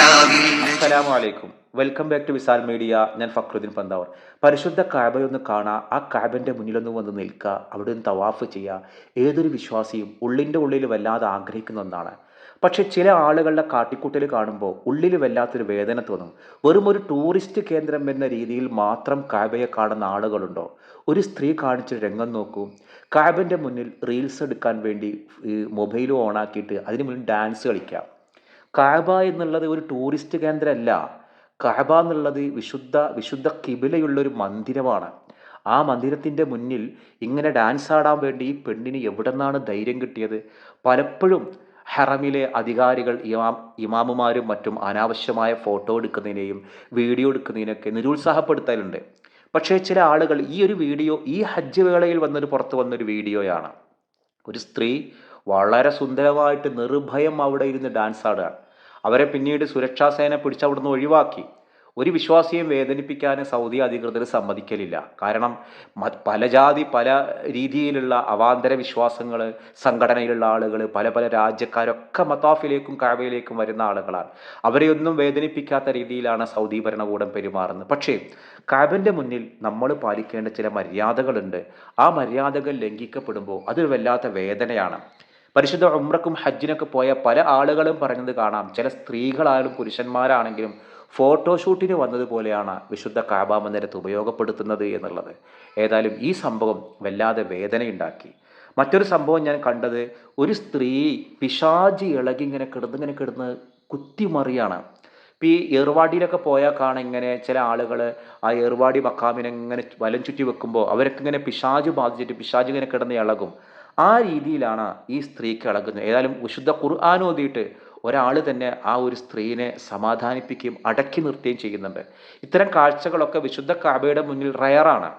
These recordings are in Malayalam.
അസ്സലാമലൈക്കും welcome back to Visal media ഞാൻ ഫക്രുദ്ദീൻ പന്താവർ. പരിശുദ്ധ കാബയൊന്ന് കാണുക ആ കാബിന്റെ മുന്നിലൊന്ന് വന്ന് നിൽക്കുക അവിടെ ഒന്ന് തവാഫ് ചെയ്യുക ഏതൊരു വിശ്വാസിയും ഉള്ളിന്റെ ഉള്ളിൽ വല്ലാതെ ആഗ്രഹിക്കുന്ന ഒന്നാണ്. പക്ഷേ ചില ആളുകളുടെ കാട്ടിക്കൂട്ടൽ കാണുമ്പോൾ ഉള്ളിൽ വല്ലാത്തൊരു വേദന തോന്നും. വെറും ഒരു ടൂറിസ്റ്റ് കേന്ദ്രം എന്ന രീതിയിൽ മാത്രം കാബയെ കാണുന്ന ആളുകളുണ്ടോ? ഒരു സ്ത്രീ കാണിച്ച രംഗം നോക്കൂ. കാബിന്റെ മുന്നിൽ റീൽസ് എടുക്കാൻ വേണ്ടി മൊബൈൽ ഓണാക്കിയിട്ട് അതിന് മുന്നിൽ ഡാൻസ് കളിക്കാം. കാബ എന്നുള്ളത് ഒരു ടൂറിസ്റ്റ് കേന്ദ്രമല്ല. കാബ എന്നുള്ളത് വിശുദ്ധ വിശുദ്ധ കിബിലയുള്ള ഒരു മന്ദിരമാണ്. ആ മന്ദിരത്തിന്റെ മുന്നിൽ ഇങ്ങനെ ഡാൻസ് ആടാൻ വേണ്ടി ഈ പെണ്ണിന് എവിടെ നിന്നാണ് ധൈര്യം കിട്ടിയത്? പലപ്പോഴും ഹറമിലെ അധികാരികൾ ഇമാം ഇമാമുമാരും മറ്റും അനാവശ്യമായ ഫോട്ടോ എടുക്കുന്നതിനെയും വീഡിയോ എടുക്കുന്നതിനൊക്കെ നിരുത്സാഹപ്പെടുത്തലുണ്ട്. പക്ഷേ ചില ആളുകൾ ഈ ഒരു വീഡിയോ ഈ ഹജ്ജ് വേളയിൽ വന്നൊരു പുറത്ത് വന്നൊരു വീഡിയോയാണ് ഒരു സ്ത്രീ വളരെ സുന്ദരമായിട്ട് നിർഭയം അവിടെ ഇരുന്ന് ഡാൻസ് ആടുകയാണ്. അവരെ പിന്നീട് സുരക്ഷാസേന പിടിച്ച് അവിടുന്ന് ഒഴിവാക്കി. ഒരു വിശ്വാസിയെയും വേദനിപ്പിക്കാൻ സൗദി അധികൃതർ സമ്മതിക്കലില്ല. കാരണം പല ജാതി പല രീതിയിലുള്ള അവാന്തര വിശ്വാസങ്ങൾ സംഘടനയിലുള്ള ആളുകൾ പല പല രാജ്യക്കാരൊക്കെ മതാഫിലേക്കും കാവയിലേക്കും വരുന്ന ആളുകളാണ്. അവരെയൊന്നും വേദനിപ്പിക്കാത്ത രീതിയിലാണ് സൗദി ഭരണകൂടം പെരുമാറുന്നത്. പക്ഷേ കാബിന്റെ മുന്നിൽ നമ്മൾ പാലിക്കേണ്ട ചില മര്യാദകളുണ്ട്. ആ മര്യാദകൾ ലംഘിക്കപ്പെടുമ്പോൾ അതൊരു വല്ലാത്ത വേദനയാണ്. പരിശുദ്ധ ഉമ്രക്കും ഹജ്ജിനൊക്കെ പോയ പല ആളുകളും പറഞ്ഞത് കാണാം. ചില സ്ത്രീകളായാലും പുരുഷന്മാരാണെങ്കിലും ഫോട്ടോഷൂട്ടിന് വന്നതുപോലെയാണ് വിശുദ്ധ കാബാ മന്ദിരത്ത് ഉപയോഗപ്പെടുത്തുന്നത് എന്നുള്ളത്. ഏതായാലും ഈ സംഭവം വല്ലാതെ വേദനയുണ്ടാക്കി. മറ്റൊരു സംഭവം ഞാൻ കണ്ടത് ഒരു സ്ത്രീ പിശാജി ഇളകി ഇങ്ങനെ കിടന്ന് ഇങ്ങനെ കിടന്ന് കുത്തിമറിയാണ്. ഇപ്പം ഈ ഏർവാടിയിലൊക്കെ പോയാൽ കാണാൻ ഇങ്ങനെ ചില ആളുകൾ ആ ഏർവാടി മക്കാമിനെ ഇങ്ങനെ വലം ചുറ്റി വെക്കുമ്പോൾ അവരൊക്കെ ഇങ്ങനെ പിശാജ് ബാധിച്ചിട്ട് പിശാജ് ഇങ്ങനെ കിടന്ന് ഇളകും. ആ രീതിയിലാണ് ഈ സ്ത്രീക്ക് ഇളകുന്നത്. ഏതായാലും വിശുദ്ധ ഖുർആൻ ഓതിയിട്ട് ഒരാൾ തന്നെ ആ ഒരു സ്ത്രീനെ സമാധാനിപ്പിക്കുകയും അടക്കി നിർത്തുകയും ചെയ്യുന്നുണ്ട്. ഇത്തരം കാഴ്ചകളൊക്കെ വിശുദ്ധ കാബയുടെ മുന്നിൽ റയറാണ്.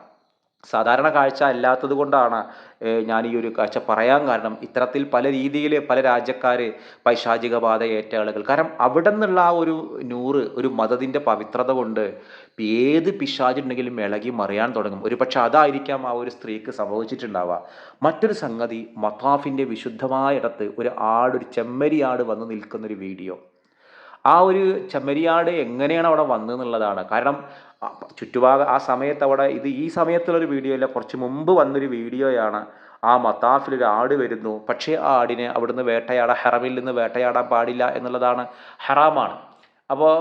സാധാരണ കാഴ്ച അല്ലാത്തത് കൊണ്ടാണ് ഞാൻ ഈ ഒരു കാഴ്ച പറയാൻ കാരണം ഇത്തരത്തിൽ പല രീതിയിൽ പല രാജ്യക്കാർ പൈശാചിക ബാധ ഏറ്റ ആളുകൾ കാരണം അവിടെ നിന്നുള്ള ആ ഒരു നൂറ് ഒരു മതത്തിന്റെ പവിത്രത കൊണ്ട് ഏത് പിശാചുണ്ടെങ്കിലും ഇളകി മറിയാൻ തുടങ്ങും. ഒരു പക്ഷെ അതായിരിക്കാം ആ ഒരു സ്ത്രീക്ക് സംഭവിച്ചിട്ടുണ്ടാവുക. മറ്റൊരു സംഗതി മത്താഫിന്റെ വിശുദ്ധമായ ഇടത്ത് ഒരു ആട് ഒരു ചെമ്മരിയാട് വന്ന് നിൽക്കുന്നൊരു വീഡിയോ. ആ ഒരു ചെമ്മരിയാട് എങ്ങനെയാണ് അവിടെ വന്നതെന്നുള്ളതാണ്. കാരണം ആ ആ സമയത്ത് അവിടെ ഇത് ഈ സമയത്തുള്ളൊരു വീഡിയോ അല്ല കുറച്ച് മുമ്പ് വന്നൊരു വീഡിയോയാണ്. ആ മത്താഫിൽ ഒരു ആട് വരുന്നു. പക്ഷേ ആ ആടിനെ അവിടുന്ന് വേട്ടയാടാൻ ഹെറമിൽ നിന്ന് വേട്ടയാടാൻ പാടില്ല എന്നുള്ളതാണ് ഹറാമാണ്. അപ്പോൾ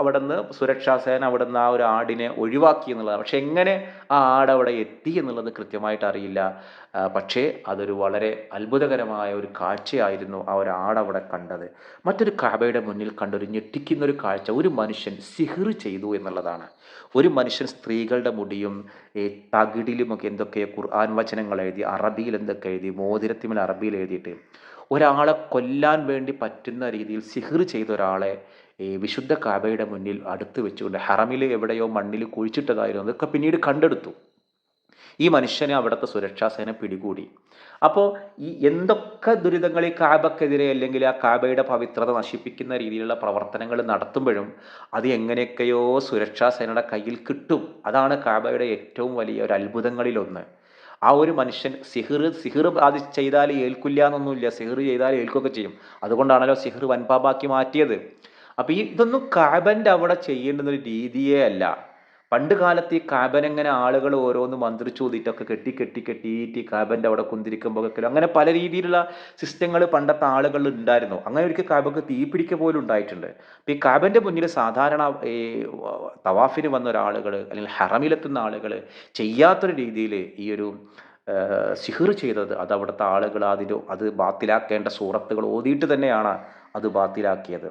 അവിടെ നിന്ന് സുരക്ഷാ സേന അവിടെ നിന്ന് ആ ഒരു ആടിനെ ഒഴിവാക്കി എന്നുള്ളതാണ്. പക്ഷെ എങ്ങനെ ആ ആട് അവിടെ എത്തി എന്നുള്ളത് കൃത്യമായിട്ട് അറിയില്ല. പക്ഷേ അതൊരു വളരെ അത്ഭുതകരമായ ഒരു കാഴ്ചയായിരുന്നു ആ ഒരു ആട് അവിടെ കണ്ടത്. മറ്റൊരു കാബയുടെ മുന്നിൽ കണ്ടൊരു ഞെട്ടിക്കുന്ന ഒരു കാഴ്ച. ഒരു മനുഷ്യൻ സിഹിർ ചെയ്തു എന്നുള്ളതാണ്. ഒരു മനുഷ്യൻ സ്ത്രീകളുടെ മുടിയും ഈ തകിടിലുമൊക്കെ എന്തൊക്കെയോ ഖുർആൻ വചനങ്ങൾ എഴുതി അറബിയിൽ എന്തൊക്കെ എഴുതി മോതിരത്തിമൽ അറബിയിൽ എഴുതിയിട്ട് ഒരാളെ കൊല്ലാൻ വേണ്ടി പറ്റുന്ന രീതിയിൽ സിഹിർ ചെയ്ത ഒരാളെ ഈ വിശുദ്ധ കാബയുടെ മുന്നിൽ അടുത്ത് വെച്ചുകൊണ്ട് ഹറമിൽ എവിടെയോ മണ്ണിൽ കുഴിച്ചിട്ടതായിരുന്നു. അതൊക്കെ പിന്നീട് കണ്ടെടുത്തു. ഈ മനുഷ്യനെ അവിടുത്തെ സുരക്ഷാ സേന പിടികൂടി. അപ്പോൾ ഈ എന്തൊക്കെ ദുരിതങ്ങൾ ഈ കാബക്കെതിരെ അല്ലെങ്കിൽ ആ കാബയുടെ പവിത്രത നശിപ്പിക്കുന്ന രീതിയിലുള്ള പ്രവർത്തനങ്ങൾ നടത്തുമ്പോഴും അത് എങ്ങനെയൊക്കെയോ സുരക്ഷാ സേനയുടെ കയ്യിൽ കിട്ടും. അതാണ് കാബയുടെ ഏറ്റവും വലിയ ഒരു അത്ഭുതങ്ങളിലൊന്ന്. ആ ഒരു മനുഷ്യൻ സിഹിർ സിഹിർ അത് ചെയ്താൽ ഏൽക്കില്ല എന്നൊന്നുമില്ല. സിഹിർ ചെയ്താൽ ഏൽക്കുകയൊക്കെ ചെയ്യും. അതുകൊണ്ടാണല്ലോ സിഹിർ വൻപാപാക്കി മാറ്റിയത്. അപ്പോൾ ഈ ഇതൊന്നും കാബന്റെ അവിടെ ചെയ്യേണ്ടുന്ന ഒരു രീതിയേ അല്ല. പണ്ട് കാലത്ത് ഈ കാബനെങ്ങനെ ആളുകൾ ഓരോന്ന് മന്ത്രിച്ചു ഊതിയിട്ടൊക്കെ കെട്ടി കെട്ടി കെട്ടിയിട്ട് ഈ കാബന്റെ അവിടെ കുന്തിരിക്കുമ്പോൾ അങ്ങനെ പല രീതിയിലുള്ള സിസ്റ്റങ്ങൾ പണ്ടത്തെ ആളുകളിൽ ഉണ്ടായിരുന്നു. അങ്ങനെ ഒരിക്കൽ കാബക്ക് തീ പിടിക്ക പോലും ഉണ്ടായിട്ടുണ്ട്. അപ്പം ഈ കാബന്റെ മുന്നിൽ സാധാരണ ഈ തവാഫിന് വന്ന ഒരാളുകൾ അല്ലെങ്കിൽ ഹറമിലെത്തുന്ന ആളുകൾ ചെയ്യാത്തൊരു രീതിയിൽ ഈ ഒരു സിഹിർ ചെയ്തത് അത് അവിടുത്തെ ആളുകൾ അതിന് അത് ബാത്തിലാക്കേണ്ട സൂറത്തുകൾ ഓതിയിട്ട് തന്നെയാണ് അത് ബാത്തിലാക്കിയത്.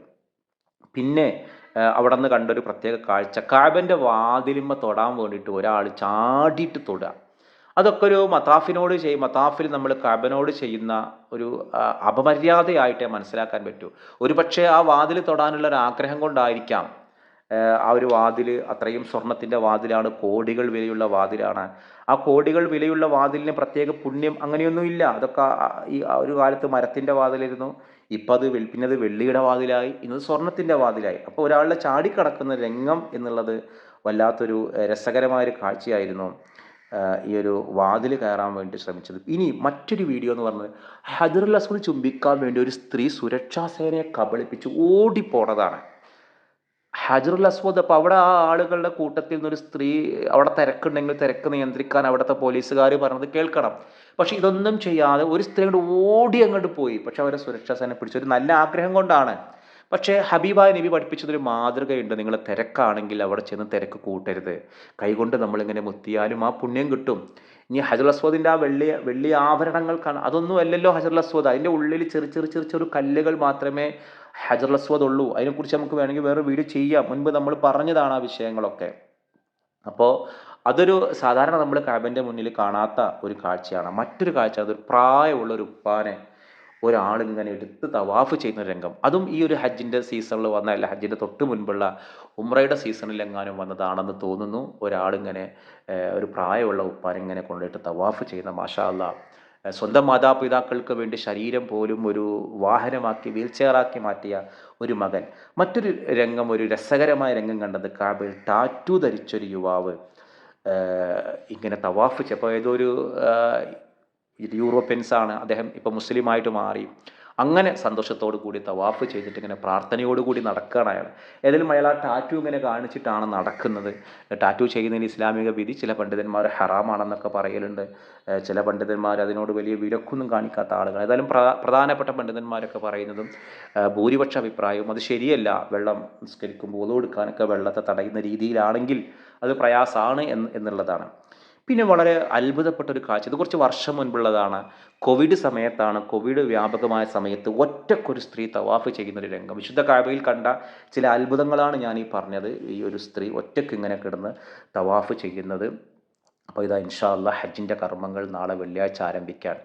പിന്നെ അവിടെ നിന്ന് കണ്ടൊരു പ്രത്യേക കാഴ്ച. കാബന്റെ വാതിലിമ്മ തൊടാൻ വേണ്ടിയിട്ട് ഒരാൾ ചാടിയിട്ട് തൊടുക. അതൊക്കെ ഒരു മതാഫിനോട് ചെയ്യും മതാഫിൽ നമ്മൾ കാബനോട് ചെയ്യുന്ന ഒരു അപമര്യാദയായിട്ടേ മനസ്സിലാക്കാൻ പറ്റൂ. ഒരുപക്ഷെ ആ വാതിൽ തൊടാനുള്ള ഒരു ആഗ്രഹം കൊണ്ടായിരിക്കാം ആ ഒരു വാതിൽ അത്രയും സ്വർണത്തിന്റെ വാതിലാണ് കോടികൾ വിലയുള്ള വാതിലാണ്. ആ കോടികൾ വിലയുള്ള വാതിലിന് പ്രത്യേക പുണ്യം അങ്ങനെയൊന്നുമില്ല അതൊക്കെ ഈ ഒരു കാലത്ത് മരത്തിന്റെ വാതിലിരുന്നു ഇപ്പം അത് പിന്നെ അത് വെള്ളിയുടെ വാതിലായി ഇന്നത് സ്വർണത്തിന്റെ വാതിലായി. അപ്പോൾ ഒരാളുടെ ചാടിക്കടക്കുന്ന രംഗം എന്നുള്ളത് വല്ലാത്തൊരു രസകരമായൊരു കാഴ്ചയായിരുന്നു ഈ ഒരു വാതിൽ കയറാൻ വേണ്ടി ശ്രമിച്ചത്. ഇനി മറ്റൊരു വീഡിയോ എന്ന് പറഞ്ഞത് ഹജറുൽ അസുൽ ചുംബിക്കാൻ വേണ്ടി ഒരു സ്ത്രീ സുരക്ഷാ സേനയെ കബളിപ്പിച്ച് ഓടിപ്പോണതാണ്. ഹജറുൽ അസ്വദ് അപ്പോൾ അവിടെ ആ ആളുകളുടെ കൂട്ടത്തിൽ നിന്നൊരു സ്ത്രീ അവിടെ തിരക്കുണ്ടെങ്കിൽ തിരക്ക് നിയന്ത്രിക്കാൻ അവിടുത്തെ പോലീസുകാർ പറഞ്ഞത് കേൾക്കണം. പക്ഷെ ഇതൊന്നും ചെയ്യാതെ ഒരു സ്ത്രീ അങ്ങോട്ട് ഓടി അങ്ങോട്ട് പോയി. പക്ഷെ അവരെ സുരക്ഷാ സേന പിടിച്ചു. ഒരു നല്ല ആഗ്രഹം കൊണ്ടാണ്. പക്ഷേ ഹബീബായ നബി പഠിപ്പിച്ചതൊരു മാതൃകയുണ്ട്. നിങ്ങൾ തിരക്കാണെങ്കിൽ അവിടെ ചെന്ന് തിരക്ക് കൂട്ടരുത്. കൈകൊണ്ട് നമ്മളിങ്ങനെ മുത്തിയാലും ആ പുണ്യം കിട്ടും. ഇനി ഹജറുൽ അസ്വദിന്റെ ആ വെള്ളി വെള്ളി ആഭരണങ്ങൾ കാണാം അതൊന്നും അല്ലല്ലോ ഹജറുൽ അസ്വദ്. അതിന്റെ ഉള്ളിൽ ചെറു ചെറു ചെറു ചെറു കല്ലുകൾ മാത്രമേ അസ്വദ് ഉള്ളൂ. അതിനെക്കുറിച്ച് നമുക്ക് വേണമെങ്കിൽ വേറെ വീഡിയോ ചെയ്യാം. മുൻപ് നമ്മൾ പറഞ്ഞതാണ് ആ വിഷയങ്ങളൊക്കെ. അപ്പോൾ അതൊരു സാധാരണ നമ്മൾ കാബിന്റെ മുന്നിൽ കാണാത്ത ഒരു കാഴ്ചയാണ്. മറ്റൊരു കാഴ്ച അതൊരു പ്രായമുള്ള ഒരു ഉപ്പാനെ ഒരാൾ ഇങ്ങനെ എടുത്ത് തവാഫ് ചെയ്യുന്ന രംഗം. അതും ഈ ഒരു ഹജ്ജിന്റെ സീസണിൽ വന്ന അല്ല ഹജ്ജിന്റെ തൊട്ട് മുൻപുള്ള ഉമ്രയുടെ സീസണിൽ എങ്ങാനും വന്നതാണെന്ന് തോന്നുന്നു. ഒരാളിങ്ങനെ ഒരു പ്രായമുള്ള ഉപ്പാനെ ഇങ്ങനെ കൊണ്ടുപോയിട്ട് തവാഫ് ചെയ്യുന്ന മാഷാ അല്ലാ സ്വന്തം മാതാപിതാക്കൾക്ക് വേണ്ടി ശരീരം പോലും ഒരു വാഹനമാക്കി വീൽ ചെയറാക്കി മാറ്റിയ ഒരു മകൻ. മറ്റൊരു രംഗം ഒരു രസകരമായ രംഗം കണ്ടത് കാബിൽ ടാറ്റു ധരിച്ചൊരു യുവാവ് ഇങ്ങനെ തവാഫ് ചെയ്യപ്പോൾ ഏതോ ഒരു യൂറോപ്യൻസ് ആണ് അദ്ദേഹം ഇപ്പോൾ മുസ്ലിമായിട്ട് മാറി. അങ്ങനെ സന്തോഷത്തോടു കൂടി തവാഫ് ചെയ്തിട്ട് ഇങ്ങനെ പ്രാർത്ഥനയോടുകൂടി നടക്കുകയാണ് അയാൾ. ഏതെങ്കിലും അയാൾ ആ ടാറ്റു ഇങ്ങനെ കാണിച്ചിട്ടാണ് നടക്കുന്നത്. ടാറ്റു ചെയ്യുന്നതിന് ഇസ്ലാമിക വിധി ചില പണ്ഡിതന്മാർ ഹറാമാണെന്നൊക്കെ പറയലുണ്ട്. ചില പണ്ഡിതന്മാർ അതിനോട് വലിയ വിലക്കൊന്നും കാണിക്കാത്ത ആളുകൾ. ഏതായാലും പ്രധാനപ്പെട്ട പണ്ഡിതന്മാരൊക്കെ പറയുന്നതും ഭൂരിപക്ഷ അഭിപ്രായവും അത് ശരിയല്ല. വെള്ളം നിസ്കരിക്കുമ്പോൾ ഒതു കൊടുക്കാനൊക്കെ വെള്ളത്തെ തടയുന്ന രീതിയിലാണെങ്കിൽ അത് പ്രയാസമാണ് എന്ന് എന്നുള്ളതാണ്. പിന്നെ വളരെ അത്ഭുതപ്പെട്ട ഒരു കാഴ്ച. ഇത് കുറച്ച് വർഷം മുൻപുള്ളതാണ്. കോവിഡ് സമയത്താണ് കോവിഡ് വ്യാപകമായ സമയത്ത് ഒറ്റക്കൊരു സ്ത്രീ തവാഫ് ചെയ്യുന്ന ഒരു രംഗം. വിശുദ്ധ കാവയിൽ കണ്ട ചില അത്ഭുതങ്ങളാണ് ഞാൻ ഈ പറഞ്ഞത്. ഈ ഒരു സ്ത്രീ ഒറ്റയ്ക്ക് ഇങ്ങനെ കിടന്ന് തവാഫ് ചെയ്യുന്നത്. അപ്പോൾ ഇതാ ഇൻഷാ അല്ലാ ഹജ്ജിന്റെ കർമ്മങ്ങൾ നാളെ വെള്ളിയാഴ്ച ആരംഭിക്കാൻ.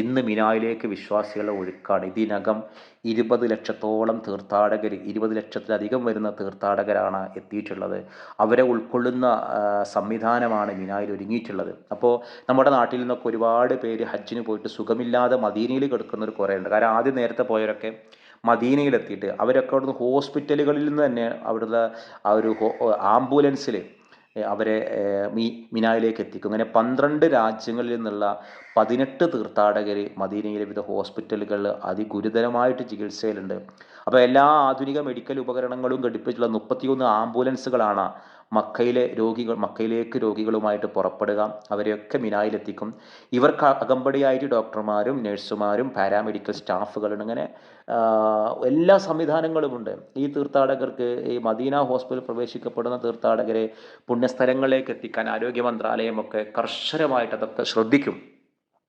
ഇന്ന് മിനായിലേക്ക് വിശ്വാസികളെ ഒഴുക്കാണ്. ഇതിനകം ഇരുപത് ലക്ഷത്തോളം തീർത്ഥാടകർ ഇരുപത് ലക്ഷത്തിലധികം വരുന്ന തീർത്ഥാടകരാണ് എത്തിയിട്ടുള്ളത്. അവരെ ഉൾക്കൊള്ളുന്ന സംവിധാനമാണ് മിനായിൽ ഒരുങ്ങിയിട്ടുള്ളത്. അപ്പോൾ നമ്മുടെ നാട്ടിൽ നിന്നൊക്കെ ഒരുപാട് പേര് ഹജ്ജിന് പോയിട്ട് സുഖമില്ലാതെ മദീനയിൽ കിടക്കുന്നവർ കുറേ ഉണ്ട് കാരണം ആദ്യം നേരത്തെ പോയവരൊക്കെ മദീനയിലെത്തിയിട്ട് അവരൊക്കെ അവിടുന്ന് ഹോസ്പിറ്റലുകളിൽ നിന്ന് തന്നെ അവിടുത്തെ ആ ഒരു ആംബുലൻസിൽ അവരെ മീ മിനായിലേക്ക് എത്തിക്കും. അങ്ങനെ പന്ത്രണ്ട് രാജ്യങ്ങളിൽ നിന്നുള്ള പതിനെട്ട് തീർത്ഥാടകർ മദീനയിലെ വിവിധ ഹോസ്പിറ്റലുകളിൽ അതിഗുരുതരമായിട്ട് ചികിത്സയിലുണ്ട്. അപ്പോൾ എല്ലാ ആധുനിക മെഡിക്കൽ ഉപകരണങ്ങളും ഘടിപ്പിച്ചുള്ള മുപ്പത്തിയൊന്ന് ആംബുലൻസുകളാണ് മക്കയിലെ രോഗികൾ മക്കയിലേക്ക് രോഗികളുമായിട്ട് പുറപ്പെടുക അവരെയൊക്കെ മിനായിലെത്തിക്കും. ഇവർക്ക് അകമ്പടിയായിട്ട് ഡോക്ടർമാരും നഴ്സുമാരും പാരാമെഡിക്കൽ സ്റ്റാഫുകളും അങ്ങനെ ആ, എല്ലാ സംവിധാനങ്ങളുമുണ്ട് ഈ തീർത്ഥാടകർക്ക് ഈ മദീന ഹോസ്പിറ്റലിൽ പ്രവേശിക്കപ്പെടുന്ന തീർത്ഥാടകരെ പുണ്യസ്ഥലങ്ങളിലേക്ക് എത്തിക്കാൻ ആരോഗ്യ മന്ത്രാലയമൊക്കെ കർശനമായിട്ട് അതൊക്കെ ശ്രദ്ധിക്കും.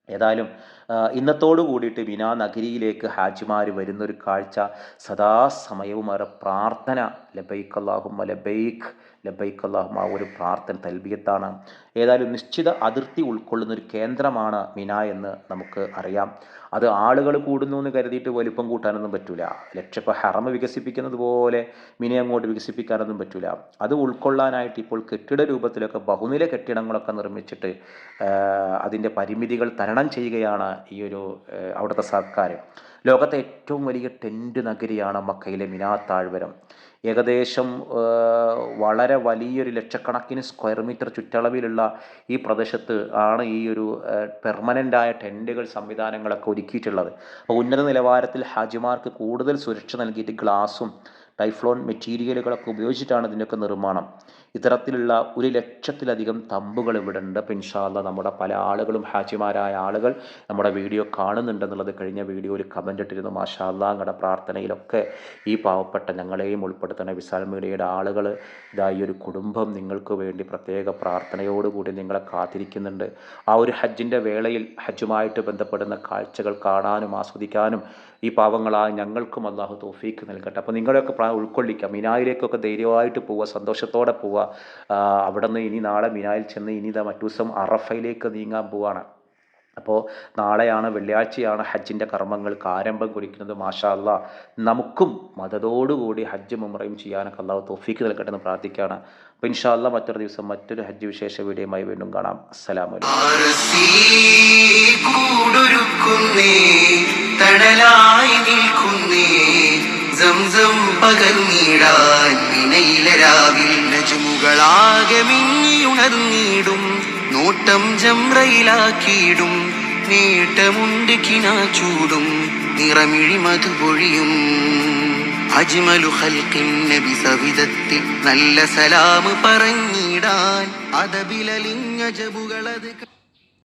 ഏതായാലും ഇന്നത്തോടു കൂടിയിട്ട് മിനാ നഗരിയിലേക്ക് ഹാജിമാർ വരുന്നൊരു കാഴ്ച സദാസമയവും അവരുടെ പ്രാർത്ഥന. ലബൈക്ക് അല്ലാഹുമ്മ ലബൈക്ക് ലബൈക്ക് അല്ലാഹുമ്മ ആ ഒരു പ്രാർത്ഥന തൽബിയത്താണ്. ഏതായാലും നിശ്ചിത അതിർത്തി ഉൾക്കൊള്ളുന്ന ഒരു കേന്ദ്രമാണ് മിന എന്ന് നമുക്ക് അറിയാം. അത് ആളുകൾ കൂടുന്നു എന്ന് കരുതിയിട്ട് വലിപ്പം കൂട്ടാനൊന്നും പറ്റൂല. ലക്ഷ്യ ഇപ്പോൾ ഹറമ വികസിപ്പിക്കുന്നത് പോലെ മിനെ അങ്ങോട്ട് വികസിപ്പിക്കാനൊന്നും പറ്റൂല. അത് ഉൾക്കൊള്ളാനായിട്ട് ഇപ്പോൾ കെട്ടിട രൂപത്തിലൊക്കെ ബഹുനില കെട്ടിടങ്ങളൊക്കെ നിർമ്മിച്ചിട്ട് അതിന്റെ പരിമിതികൾ തരണം ചെയ്യുകയാണ് ഈ ഒരു അവിടുത്തെ സർക്കാർ ലോകത്തെ ഏറ്റവും വലിയ ടെന്റ് നഗരിയാണ് മക്കയിലെ മിനാ താഴ്വരം ഏകദേശം വളരെ വലിയൊരു ലക്ഷക്കണക്കിന് സ്ക്വയർ മീറ്റർ ചുറ്റളവിലുള്ള ഈ പ്രദേശത്ത് ആണ് ഈ ഒരു പെർമനന്റായ ടെന്റുകൾ സംവിധാനങ്ങളൊക്കെ ഒരുക്കിയിട്ടുള്ളത്. അപ്പോൾ ഉന്നത നിലവാരത്തിൽ ഹാജിമാർക്ക് കൂടുതൽ സുരക്ഷ നൽകിയിട്ട് ഗ്ലാസും ടൈഫ്ലോൺ മെറ്റീരിയലുകളൊക്കെ ഉപയോഗിച്ചിട്ടാണ് ഇതിന്റെയൊക്കെ നിർമ്മാണം. ഇത്തരത്തിലുള്ള ഒരു ലക്ഷത്തിലധികം തമ്പുകൾ ഇവിടെ ഉണ്ട് ഇൻഷാല്ല നമ്മുടെ പല ആളുകളും ഹാജിമാരായ ആളുകൾ നമ്മുടെ വീഡിയോ കാണുന്നുണ്ടെന്നുള്ളത് കഴിഞ്ഞ വീഡിയോയിൽ കമന്റ് ഇട്ടിരുന്നു. മാഷാല്ല ഞങ്ങളുടെ പ്രാർത്ഥനയിലൊക്കെ ഈ പാവപ്പെട്ട ഞങ്ങളെയും ഉൾപ്പെടുത്തുന്ന വിശാൽ മീഡിയയുടെ ആളുകൾ ഇതായി ഒരു കുടുംബം നിങ്ങൾക്ക് വേണ്ടി പ്രത്യേക പ്രാർത്ഥനയോടുകൂടി നിങ്ങളെ കാത്തിരിക്കുന്നുണ്ട്. ആ ഒരു ഹജ്ജിന്റെ വേളയിൽ ഹജ്ജുമായിട്ട് ബന്ധപ്പെടുന്ന കാഴ്ചകൾ കാണാനും ആസ്വദിക്കാനും ഈ പാവങ്ങളായ ഞങ്ങൾക്കും അള്ളാഹു തോഫീക്ക് നൽകട്ടെ. അപ്പോൾ നിങ്ങളെയൊക്കെ ഉൾക്കൊള്ളിക്കാം. മിനായിലേക്കൊക്കെ ധൈര്യമായിട്ട് പോവുക സന്തോഷത്തോടെ പോവുക. ആ, അവിടെ നിന്ന് ഇനി നാളെ മിനായിൽ ചെന്ന് ഇനി ഇതാ മറ്റു ദിവസം അറഫയിലേക്ക് നീങ്ങാൻ പോവുകയാണ് അപ്പോൾ നാളെയാണ് വെള്ളിയാഴ്ചയാണ് ഹജ്ജിന്റെ കർമ്മങ്ങൾക്ക് ആരംഭം കുറിക്കുന്നത് മാഷാ അല്ലാ നമുക്കും മതത്തോടുകൂടി ഹജ്ജ് മുമ്രയും ചെയ്യാനൊക്കെ അള്ളാഹു തോഫീക്ക് നൽകട്ടെ എന്ന് പ്രാർത്ഥിക്കുകയാണ്. അപ്പോൾ ഇൻഷാല്ല മറ്റൊരു ദിവസം മറ്റൊരു ഹജ്ജ് വിശേഷ വീഡിയോയുമായി വീണ്ടും കാണാം. അസ്സലാമലൈക്കും നജുമുകളാകെ മിന്നിയുണർന്നിടും. നോട്ടം ജംറയിലാക്കിയിടും നേട്ടമുണ്ട് കിനാ ചൂടും. നിറമിഴി മധുപൊഴിയും അജ്മലു ഖൽഖിൻ നബി സവിധത്തിൽ നല്ല സലാം പറഞ്ഞിടാൻ. അതബിലലിഞ്ഞ ജബുകളത്